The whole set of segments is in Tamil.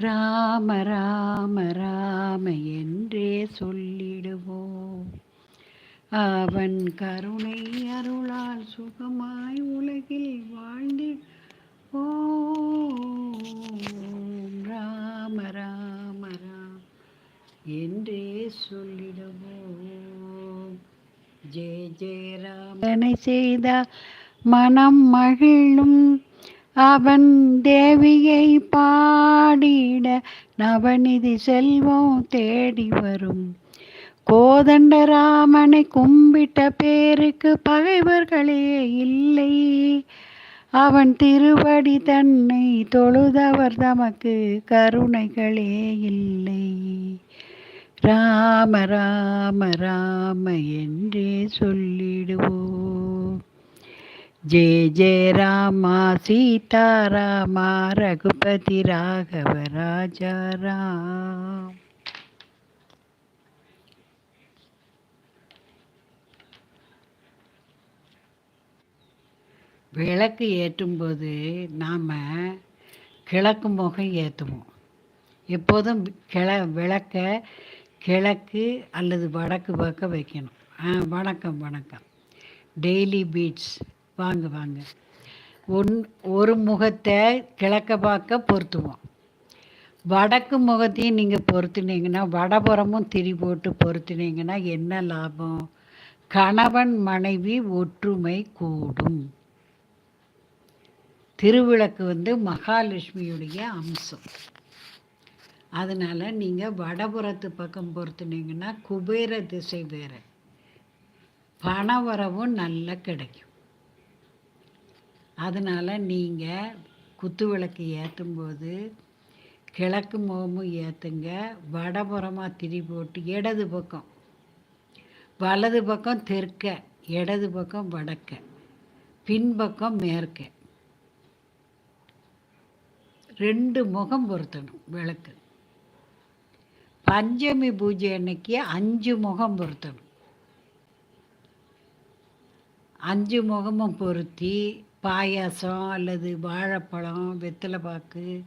ராம ராம ராம என்றே சொல்லிடுவோம். அவன் கருணை அருளால் சுகமாய் உலகில் வாழ்ந்து ஓம் ராம ராம ராம் என்றே சொல்லிடுவோம். ஜெய ஜெய ராமனை செய்த மனம் மகிழும் அவன் தேவியை பாடிட நவநிதி செல்வம் தேடி வரும். கோதண்டராமனை கும்பிட்ட பேருக்கு பகைவர்களே இல்லை. அவன் திருவடி தன்னை தொழுதவர் தமக்கு கருணைகளே இல்லை. ராம ராம ராம என்றே சொல்லிடுவோம். ஜெய ஜெய ராமா சீதாராமா ரகுபதி ராகவ ராஜா ராம் விளக்கு ஏற்றும்போது நாம் கிழக்கு முகம் ஏற்றுவோம். எப்போதும் கிழ விளக்க கிழக்கு அல்லது வடக்கு பக்கம் வைக்கணும். ஆ வணக்கம் வணக்கம். Daily beats. வாங்க வாங்க. ஒன் ஒரு முகத்தை கிழக்க பார்க்க பொருத்துவோம். வடக்கு முகத்தையும் நீங்கள் பொருத்தினீங்கன்னா வடபுறமும் திரி போட்டு பொருத்தினீங்கன்னா என்ன லாபம்? கணவன் மனைவி ஒற்றுமை கூடும். திருவிளக்கு வந்து மகாலட்சுமியுடைய அம்சம். அதனால் நீங்கள் வடபுறத்து பக்கம் பொறுத்துனீங்கன்னா குபேர திசை வேறு. பணவரவும் நல்லா கிடைக்கும். அதனால் நீங்கள் குத்து விளக்கு ஏற்றும்போது கிழக்கு முகமும் ஏற்றுங்க வடபுறமாக திரி போட்டு இடது பக்கம். வலது பக்கம் தெற்க இடது பக்கம் வடக்க பின்பக்கம் மேற்க. ரெண்டு முகம் பொருத்தணும் விளக்கு. பஞ்சமி பூஜை அன்னைக்கு அஞ்சு முகம் பொருத்தணும். அஞ்சு முகமும் பொருத்தி பாயாசம் அல்லது வாழைப்பழம் வெத்தலை பாக்கு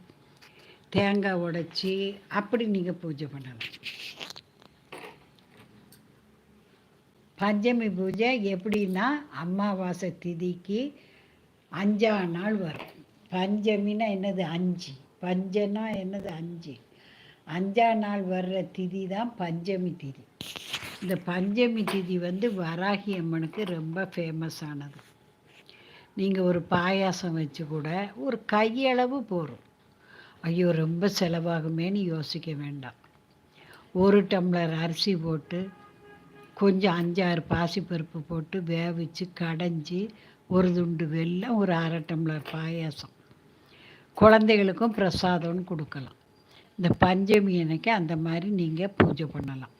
தேங்காய் உடைச்சி அப்படி நீங்கள் பூஜை பண்ணலாம். பஞ்சமி பூஜை எப்படின்னா அமாவாசை திதிக்கு அஞ்சாம் நாள் வரும். பஞ்சமின்னா என்னது அஞ்சு? பஞ்சனா என்னது அஞ்சு? அஞ்சாம் நாள் வர்ற திதி தான் பஞ்சமி திதி. இந்த பஞ்சமி திதி வந்து வராகி அம்மனுக்கு ரொம்ப ஃபேமஸானது நீங்கள் ஒரு பாயாசம் வச்சு கூட ஒரு கையளவு போகும் ஐயோ ரொம்ப செலவாகுமேன்னு யோசிக்க வேண்டாம். ஒரு டம்ளர் அரிசி போட்டு கொஞ்சம் அஞ்சாறு பாசிப்பருப்பு போட்டு வேவிச்சு கடைஞ்சி ஒரு துண்டு வெல்லம் ஒரு அரை டம்ளர் பாயாசம். குழந்தைகளுக்கும் பிரசாதம்னு கொடுக்கலாம். இந்த பஞ்சமி அன்னைக்கு அந்த மாதிரி நீங்கள் பூஜை பண்ணலாம்.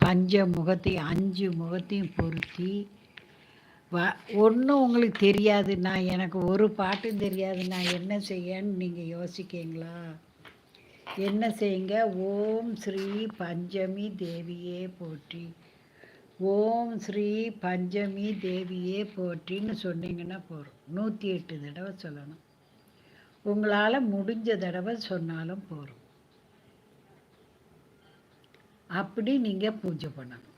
பஞ்ச முகத்தையும் அஞ்சு முகத்தையும் பொருத்தி வ ஒன்றும் உங்களுக்கு தெரியாது நான் எனக்கு ஒரு பாட்டும் தெரியாது நான் என்ன செய்யன்னு நீங்கள் யோசிக்கீங்களா? என்ன செய்யுங்க? ஓம் ஸ்ரீ பஞ்சமி தேவியே போற்றி. ஓம் ஸ்ரீ பஞ்சமி தேவியே போற்றின்னு சொன்னீங்கன்னா போகிறோம் நூற்றி எட்டு தடவை சொல்லணும். உங்களால் முடிஞ்ச தடவை சொன்னாலும் போகிறோம் அப்படி நீங்கள் பூஜை பண்ணணும்.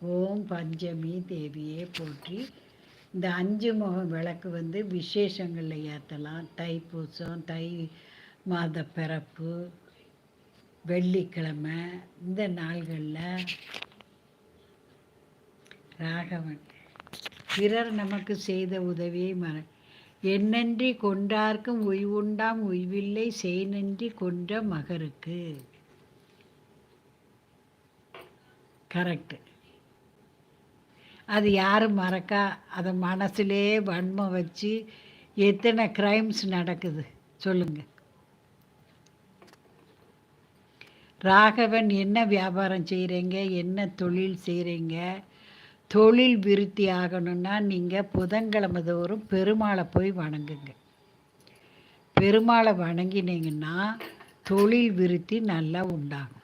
ஓம் பஞ்சமி தேவியே போற்றி. இந்த அஞ்சு முகம் விளக்கு வந்து விசேஷங்களில் ஏற்றலாம் தைப்பூசம் தை மாத பிறப்பு வெள்ளிக்கிழமை இந்த நாள்களில் ராகவன். பிறர் நமக்கு செய்த உதவியை மற என்னன்றி கொண்டார்க்கும் உய்வுண்டாம் உய்வில்லை செய் நன்றி கொன்ற மகருக்கு. கரெக்டு. அது யாரும் மறக்கா அதை மனசுலே வன்மம் வச்சு எத்தனை க்ரைம்ஸ் நடக்குது சொல்லுங்கள் ராகவன் என்ன வியாபாரம் செய்கிறீங்க என்ன தொழில் செய்கிறீங்க தொழில் விருத்தி ஆகணும்னா நீங்கள் புதன்கிழமை தோறும் பெருமாளை போய் வணங்குங்க. பெருமாளை வணங்கினீங்கன்னா தொழில் விருத்தி நல்லா உண்டாகும்.